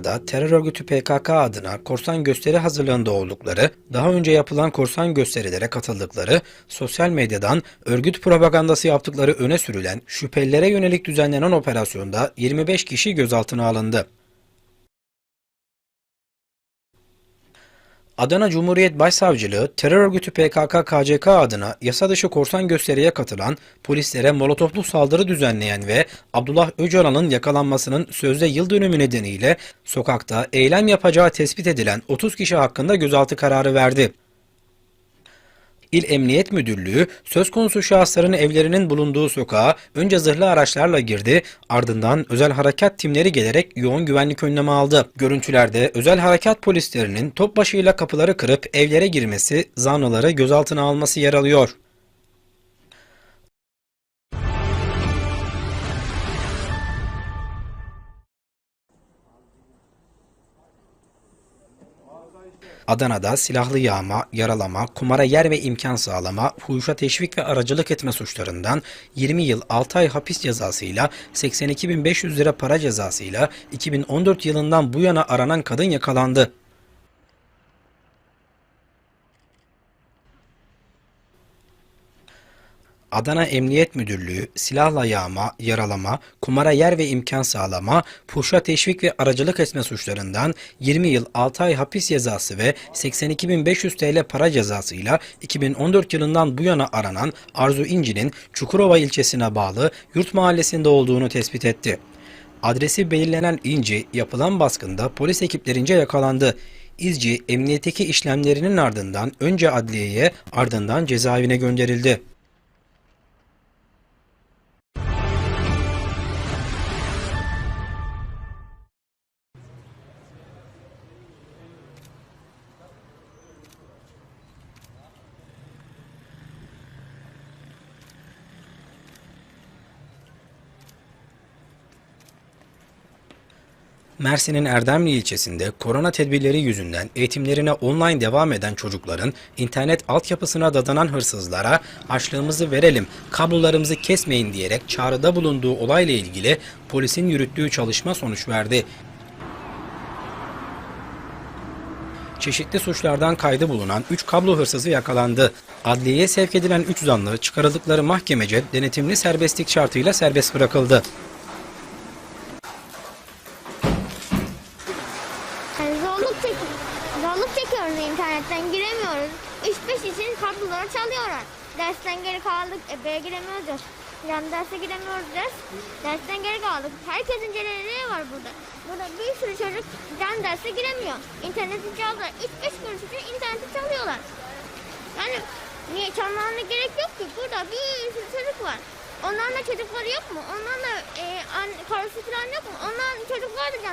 Adana'da terör örgütü PKK adına korsan gösteri hazırlığında oldukları, daha önce yapılan korsan gösterilere katıldıkları, sosyal medyadan örgüt propagandası yaptıkları öne sürülen şüphelilere yönelik düzenlenen operasyonda 25 kişi gözaltına alındı. Adana Cumhuriyet Başsavcılığı terör örgütü PKK-KCK adına yasa dışı korsan gösteriye katılan, polislere molotoflu saldırı düzenleyen ve Abdullah Öcalan'ın yakalanmasının sözde yıl dönümü nedeniyle sokakta eylem yapacağı tespit edilen 30 kişi hakkında gözaltı kararı verdi. İl Emniyet Müdürlüğü söz konusu şahısların evlerinin bulunduğu sokağa önce zırhlı araçlarla girdi, ardından özel harekat timleri gelerek yoğun güvenlik önlemi aldı. Görüntülerde özel harekat polislerinin top başıyla kapıları kırıp evlere girmesi, zanlıları gözaltına alması yer alıyor. Adana'da silahlı yağma, yaralama, kumara yer ve imkan sağlama, fuhuşa teşvik ve aracılık etme suçlarından 20 yıl 6 ay hapis cezasıyla 82.500 lira para cezasıyla 2014 yılından bu yana aranan kadın yakalandı. Adana Emniyet Müdürlüğü silahla yağma, yaralama, kumara yer ve imkan sağlama, fuhşa teşvik ve aracılık etme suçlarından 20 yıl 6 ay hapis cezası ve 82.500 TL para cezasıyla 2014 yılından bu yana aranan Arzu İnci'nin Çukurova ilçesine bağlı Yurt Mahallesi'nde olduğunu tespit etti. Adresi belirlenen İnci yapılan baskında polis ekiplerince yakalandı. İzci emniyetteki işlemlerinin ardından önce adliyeye ardından cezaevine gönderildi. Mersin'in Erdemli ilçesinde korona tedbirleri yüzünden eğitimlerine online devam eden çocukların internet altyapısına dadanan hırsızlara açlığımızı verelim, kablolarımızı kesmeyin diyerek çağrıda bulunduğu olayla ilgili polisin yürüttüğü çalışma sonuç verdi. Çeşitli suçlardan kaydı bulunan 3 kablo hırsızı yakalandı. Adliyeye sevk edilen 3 zanlı çıkarıldıkları mahkemece denetimli serbestlik şartıyla serbest bırakıldı. Yani zorluk, çek zorluk çekiyoruz internetten giremiyoruz. 3-5 için kabloları çalıyorlar. Dersten geri kaldık, eve giremiyoruz. Yani derse giremiyoruz ders. Dersten geri kaldık. Herkesin celaleleri var burada. Burada bir sürü çocuk can derse giremiyor. İnterneti çaldılar. 3-5 kuruş için interneti çalıyorlar. Yani niye çalmalarına gerek yok ki. Burada bir sürü çocuk var. Onların da çocukları yok mu? Onların da e, anne, karısı falan yok mu? Onların çocukları da can